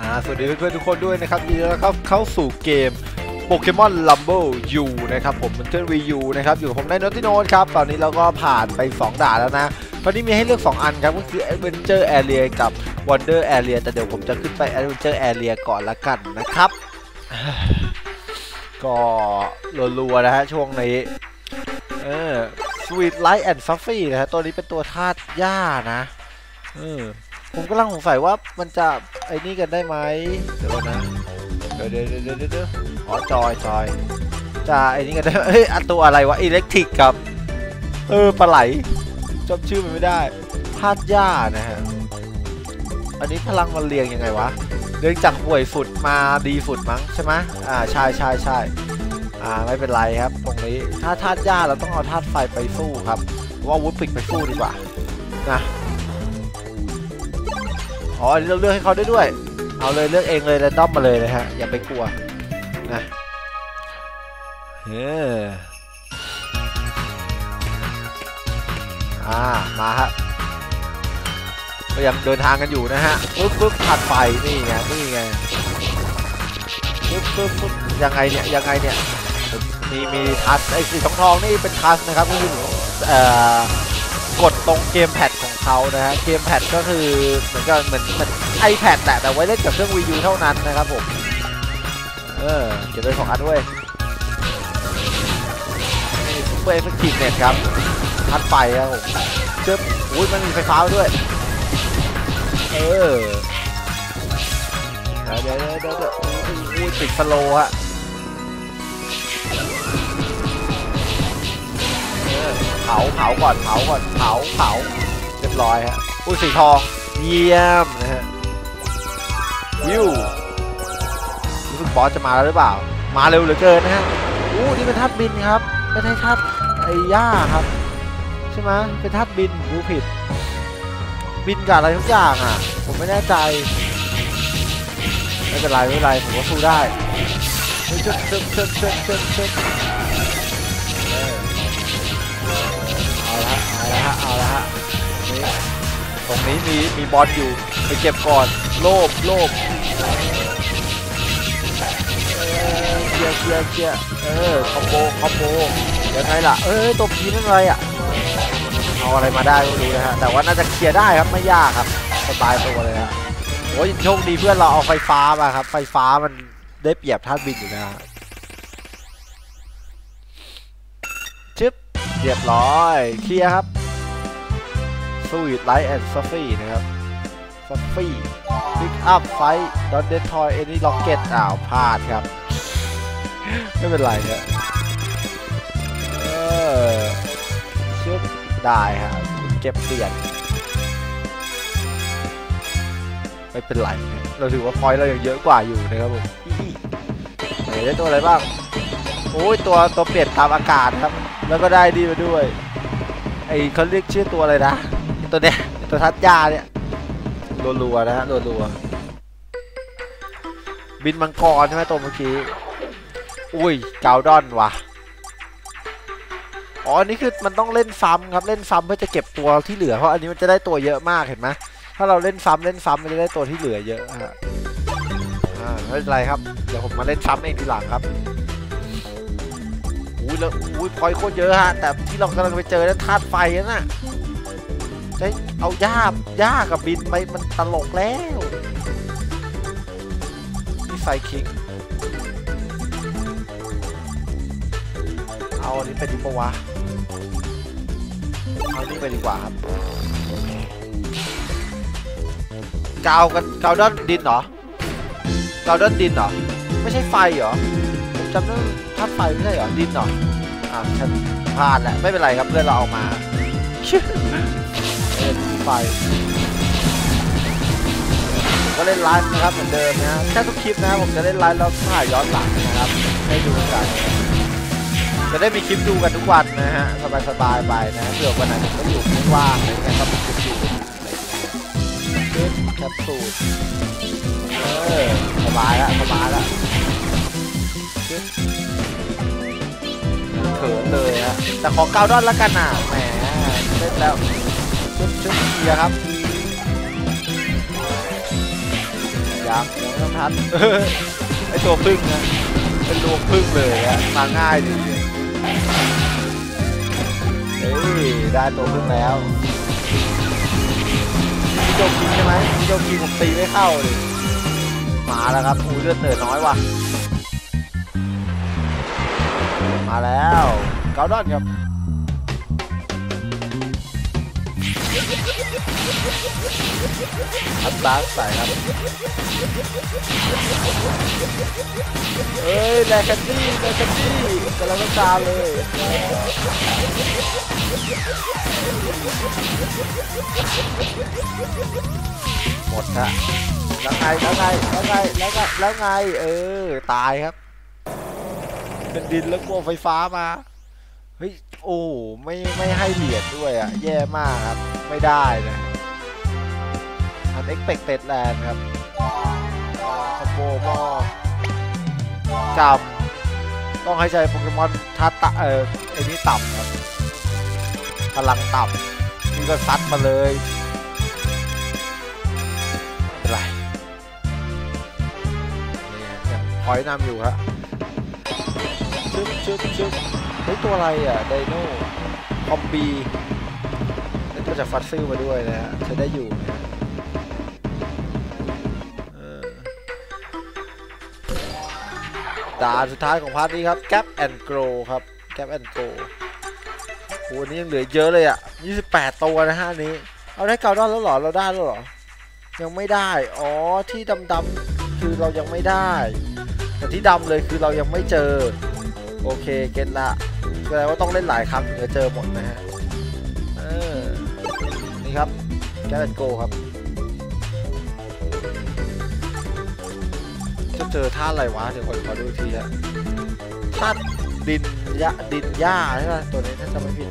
อ่าสวัสดีเพื่อนๆทุกคนด้วยนะครับยินดีต้อนรับเข้าสู่เกมโปเกมอนลัมเบิลยูนะครับผมมันเทิร์นวียูนะครับอยู่กับผมในนติโนนครับ ตอนนี้เราก็ผ่านไป 2 ด่านแล้วนะ ตอนนี้มีให้เลือก 2 อันครับ ก็คือ Adventure Area กับ Wonder Area แต่เดี๋ยวผมจะขึ้นไป Adventure Area ก่อนละกันนะครับ ก็รัวๆนะฮะช่วงนี้ เออ Sweet Light and Fluffy นะฮะตัวนี้เป็นตัวธาตุหญ้านะ เออ ผมกำลังสงสัยว่ามันจะไอ้นี่กันได้ไหมเดี๋ยวนะเดี๋ยวเดี๋ยวเดี๋ยวเดี๋ยวเดี๋ยวอ๋อจอยจอยจะไอ้นี่กันได้เฮ้ยอัตัวอะไรวะอิเล็กทริกกับ เออปลาไหลจำชื่อมันไม่ได้ธาตุหญ้านะฮะอันนี้พลังมันเรียงยังไงวะเรียงจากห่วยฝุดมาดีฝุดมั้งใช่ไหมอ่าใช่ใช่ใช่อ่าไม่เป็นไรครับ ตรงนี้ถ้าธาตุหญ้าเราต้องเอาธาตุไฟไปสู้ครับว่าวุธปิกไปสู้ดีกว่านะ อ๋ออันนี้เราเลือกให้เขาได้ด้วย เอาเลยเลือกเองเลยแรนดอมมาเลยนะฮะ อย่าไปกลัวนะเอออ่า มาฮะก็ยังเดินทางกันอยู่นะฮะปึ๊บปึ๊บผ่านไฟนี่ไงนี่ไงปึ๊บปึ๊บปึ๊บยังไงเนี่ยยังไงเนี่ยมีมีทัสไอ้สีทองทองนี่เป็นทัสนะครับก็คือเอ่อ กดตรงเกมแพดของเขานะฮะเกมแพดก็คือเหมือนกับเหมือนเหมือนไอแพดแหละแต่ไว้เล่นกับเครื่องวีูเท่านั้นนะครับผมเออเก็บไปสองอันด้วยซุปเปอร์เอฟเฟกตีฟเน็ตครับทัดไฟครับผมเจ็บอุ้ยมันมีไฟฟ้าด้วยเออเดี๋ยวเดี๋ยวเดี๋ยวอุ้ยติดสโลฮะ เผาเผาก่อนเผาก่อนเผาเผาเรียบร้อยฮะอุ้ยสีทองเยี่ยมนะฮะวิวรู้สึกบอสจะมาแล้วหรือเปล่า มาเร็วเหลือเกินนะฮะอู้นี่เป็นทัดบินครับไม่ใช่ทัดไอ้ย่าครับ ใช่ไหมเป็นทัดบินดูผิด บินกับอะไรทุกอย่างอะ ผมไม่แน่ใจไม่เป็นไรไม่เป็นไรผมก็สู้ได้เฮ้ยเชิดเชิดเชิดเชิดเชิด ละฮะเอาละฮะเอาละฮะนี่ตรงนี้มีมีบอลอยู่ไปเก็บก่อนโลบโลบเออเกียร์เกียร์เกียร์เออคอมโบคอมโบยังไงล่ะเอ้ยตัวพีนั่นอะไรอะเอาอะไรมาได้ไม่รู้นะฮะแต่ว่าน่าจะเคลียร์ได้ครับไม่ยากครับสบายตัวเลยฮะโอ้ยโชคดีเพื่อนเราเอาไฟฟ้ามาครับ ไฟฟ้ามันได้เปรียบท่าบินอยู่นะฮะชึบเรียบร้อยเคลียร์ครับ สวีทไลท์แอนด์ซัฟฟี่นะครับซัฟฟี่พิกอัพไฟดอนเดนทอยเอนี่ล็อกเก็ตอ้าวพลาดครับ ไม่เป็นไรเนี่ยเออชึบได้ครับ เก็บเปลี่ยน ไม่เป็นไรนะเราถือว่าพอยเรายังเยอะกว่าอยู่นะครับผมไหนได้ตัวอะไรบ้างโอ้ยตัวตัวเปลี่ยนตามอากาศครับ แล้วก็ได้ดีมาด้วย ไอเขาเรียกชื่อตัวอะไรนะ ตัวเนี้ยตัวทัดยาเนี่ยรัวๆนะฮะรัวๆบินมังกรใช่ไหมตัวเมื่อกี้อุ้ยกาวดอนว่ะอ๋ออันนี่คือมันต้องเล่นซ้ำครับเล่นซ้ำเพื่อจะเก็บตัวที่เหลือเพราะอันนี้มันจะได้ตัวเยอะมากเห็นไหมถ้าเราเล่นซ้ำเล่นซ้ำมันจะได้ตัวที่เหลือเยอะฮะอ่าไม่เป็นไรครับเดี๋ยวผมมาเล่นซ้ำเองทีหลังครับอุ้ยแล้วอุ้ยพอยโคตรเยอะฮะแต่ที่เรากำลังไปเจอนั่นธาตุไฟนั่นน่ะ จะเอาหญ้าหญ้ากับบินไปมันตลกแล้วนี่ไฟคิงเอาอันนี้ไปดีปะวะเอานี่ไปดีกว่าครับกาวกันกาวด้านดินเหรอกาวด้านดินเหรอไม่ใช่ไฟเหรอผมจำได้ธาตุไฟไม่ใช่เหรอดินเหรออ่าฉันพลาดแหละไม่เป็นไรครับเพื่อนเราเอามา ไฟผมก็เล่นไลฟ์นะครับเหมือนเดิมนะแค่ทุกคลิปนะผมจะเล่นไลฟ์แล้วถ่ายย้อนหลังนะครับให้ดูกัน จะได้มีคลิปดูกันทุกวันนะฮะสบายๆไปนะเผื่อวันไหนผมก็อยู่ไม่ว่างอะไรเงี้ยก็มีคลิปดูเล่แคปซูลเออสบายละสบายละเขินเลยฮะแต่ขอเกาดอนแล้วกันน่ะแหมเล่นแล้ว ชุดชุดเกียร์ครับยยังยังต้องทัดไอตัวพึ่งนะเป็นรวพึ่งเลยอะมาง่ายดีเฮ้ยได้ตัวพึ่งแล้วมีโจกินใช่ไหมมีโจกินผมตีไม่เข้าเลยมาแล้วครับอูเลือดเหนือน้อยว่ะมาแล้วเกาดอนครับ อัตตาใส่ครับเฮ้ยแลกันดี้แลกันดี้กำลังตารเลยหมดฮะแล้วไงแล้วไงแล้วไงแล้วไงแล้วไง เออ ตายครับ เป็นดินแล้วกลัวไฟฟ้ามา เฮ้ย โอ้ไม่ไม่ให้เหรียญด้วยอะแย่มากครับ ไม่ได้นะ unexpected land ครับคอมโบมอกกับต้องให้ใช้โปเกมอนทัตตะเออไอ้นี่ต่ำครับพลังต่ำนี่ก็ซัดมาเลยเป็นไรนี่ฮะยังพอยนำอยู่ฮะชึบชึบชึบ เฮ้ยตัวอะไรอะไดโน่คอมบีแล้วก็จะฟัดซิลมาด้วยนะฮะใช้ได้อยู่นะฮะด่านสุดท้ายของพาร์ทนี้ครับ Gap and Grow ครับ Gap and Grow โหอันนี้ยังเหลือเยอะเลยอะ 28 ตัวนะฮะนี้ เอาได้เกาดอนแล้วหรอ เราได้แล้วหรอ ยังไม่ได้ อ๋อ ที่ดำๆคือเรายังไม่ได้ แต่ที่ดำเลยคือเรายังไม่เจอ โอเค เก็ตละ แสดงว่าต้องเล่นหลายครั้งถึงจะเจอหมดนะฮะเออนี่ครับแกนโกครับ จะเจอท่าอะไรวะเดี๋ยวขอขอดูทีฮะท่าดินยะดินหญ้าใช่ไหมตัวนี้ถ้าจำไม่ผิด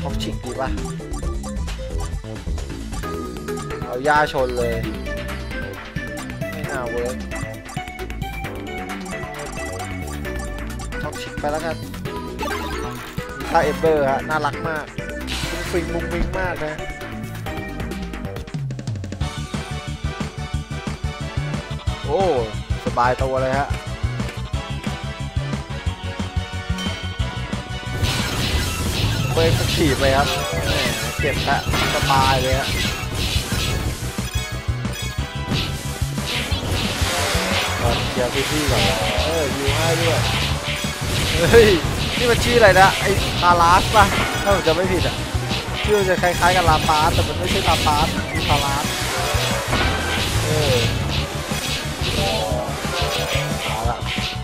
ท็อกชิกดีป่ะเอาหญ้าชนเลย ไม่น่าเวิร์ก ท็อกชิกไปแล้วกันท่าเอเบอร์ฮะน่ารักมากฟุ้งฟิงมุ้งมิงมากนะโอ้สบายตัวเลยฮะเบิร์กถีบเลยครับเก็บละสบายเลยฮะเคลียร์พื้นที่ก่อนเออยูให้ด้วย เฮ้ยนี่มันชื่ออะไรนะไอ้ลาลาสป่ะถ้าผมจะไม่ผิดอะชื่อจะคล้ายๆกับลาปาสแต่มันไม่ใช่ลาปาสมันลาลาสเออมาละ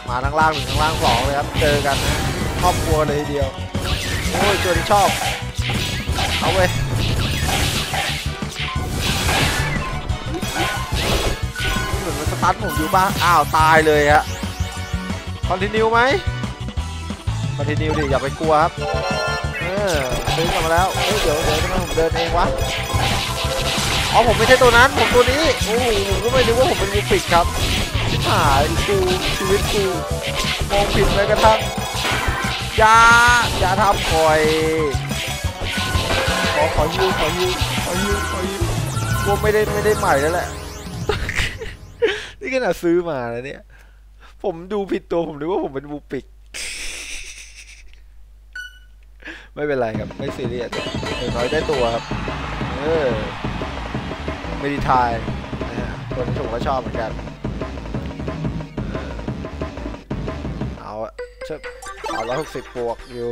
มาทั้งล่างหนึ่งทั้งล่างสองเลยครับเจอกันนะครอบครัวเลยทีเดียวโอ้ยตัวที่ชอบเอาเว้ยเหมือนมันสตาร์ทผมอยู่บ้างอ้าวตายเลยฮะคอนติเนียไหม คอนติเนียดิอย่าไปกลัวครับเออซื้อกลับมาแล้วเอ้ยเดี๋ยวเดี๋ยวทำไมผมเดินเองวะอ๋อผมไม่ใช่ตัวนั้นผมตัวนี้โอ้โหผมก็ไม่รู้ว่าผมเป็นมูปิกครับชิบหายกูชีวิตกูมองผิดเลยกระทั่งอย่าอย่าทำคอยขอขอยูขอยูขอยูขอยูกูไม่ได้ไม่ได้ใหม่แล้วแหละนี่ขนาดซื้อมาแล้วเนี่ยผมดูผิดตัวผมนึกว่าผมเป็นบูปิก ไม่เป็นไรครับไม่ซีเรียสอย่างน้อยได้ตัวครับ เออไม่ดีทายนะฮะตัวนี้ผมก็ชอบเหมือนกันเอาเชิบเอาร้อยหกสิบบวกอยู่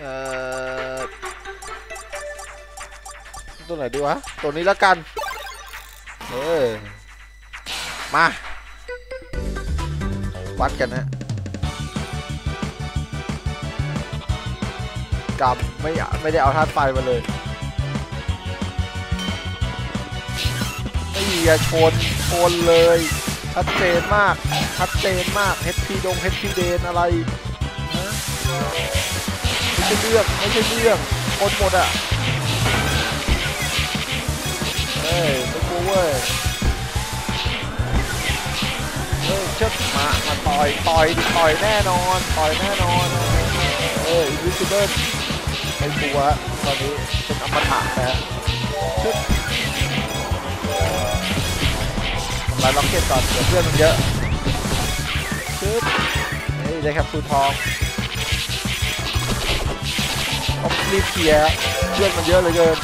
เอ่อตัวไหนดีวะ ตัวนี้แล้วกัน เออมา วัดกันฮะ กำไม่ไม่ได้เอาธาตุไฟมาเลยไม่อย่าชนชนเลยชัดเจนมากชัดเจนมาก HP ดง HP เดนอะไรฮะไม่ใช่เรื่องไม่ใช่เรื่องคนหมดอะเฮ้ยไม่กลัวเว้ยเฮ้ยเชิดมามาต่อยต่อยต่อยแน่นอนต่อยแน่นอนเออ Invisible โอไม่ กลัว ตอนนี้เป็นอมตะนะฮะชึบทำลายล็อกเก็ตก่อนเดี๋ยวเพื่อนมันเยอะชึบนี่ได้ครับคูทองต้องรีบเคลียร์เพื่อนมันเยอะเลยเกิน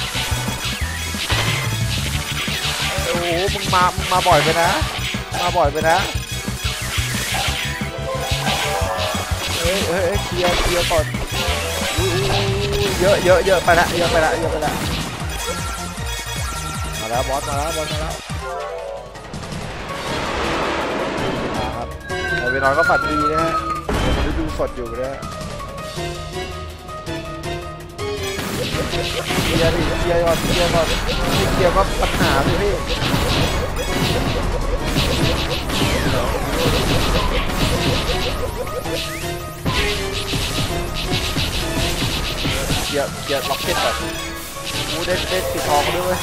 โอ้โหมึงมามึงมาบ่อยไปนะ มาบ่อยไปนะเฮ้ยเฮ้ยเคลียร์เคลียร์ก่อนอุ้ยอุ้ยอุ้ย เยอะเยอะเยอะไปละเยอะไปละเยอะไปละมาแล้วบอสมาแล้วบอสมาแล้วมาครับไอเวนอนก็ฝันดีนะฮะเดี๋ยวมันด้ดูสดอยู่นะฮะเคลียร์ดิเคลียร์ก่อนเคลียร์ก่อนเคลียร์ก็ปัญหาสิพี่ ลียร์เคลียร์ล็อกเก็ตก่อนกูได้ได้ติดทองด้วยเวย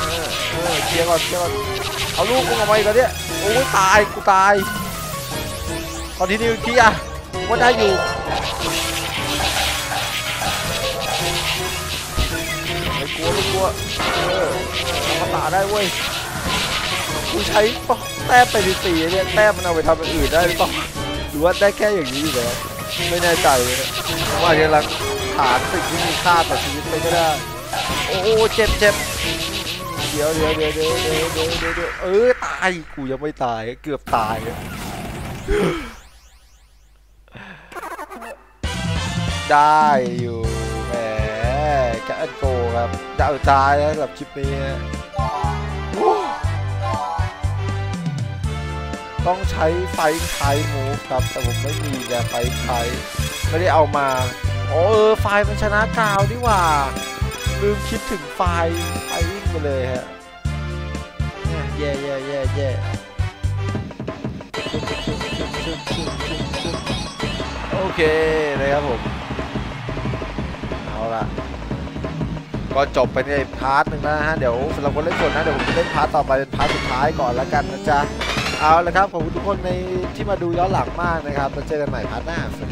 เออเออเคลียร์ก่อนเคลียร์ก่อนเอาลูกมึงออกมาอีกแล้วเนี่ยโอ้ยตายกูตายคอนทินิวเคลียร์ว่าได้อยู่ไม่กลัวไม่กลัวเออเอามาตาได้เว้ยกูใช้แต้มไปดีสี่เนี่ยแต้มมันเอาไปทำอย่างอื่นได้หรือเปล่าหรือว่าได้แค่อย่างนี้อยู่แล้ว ไม่แน่ใจเลยว่าจะรักหาสิ่งที่มีค่าต่อชีวิตไปก็ได้ โอ้เจ็บเจ็บเดี๋ยวเดี๋ยวเดี๋ยวเดี๋ยวเดี๋ยวเดี๋ยวเดี๋ยวเออตายกูยังไม่ตายเกือบตายได้อยู่แหมจะอันโกครับจะเอาตายแล้วหรับชิปนี้ ต้องใช้ไฟไทมูฟครับ แต่ผมไม่มีแต่ไฟไทไม่ได้เอามาโอ้เออไฟมันชนะกาวนี่หว่า ลืมคิดถึงไฟไฟวิ่งไปเลยฮะเนี่แย่แย่แย่แย่โอเคนะครับผมเอาละก็จบไปในพาร์ทหนึ่งแล้วนะฮะเดี๋ยวสำหรับคนเล่นสดนะเดี๋ยวผมจะเล่นพาร์ทต่อไปเป็นพาร์ทสุดท้ายก่อนแล้วกันนะจ๊ะ เอาละครับขอบคุณทุกคนในที่มาดูย้อนหลังมากนะครับมาเจอกันใหม่พาร์ทหน้าสวัสดี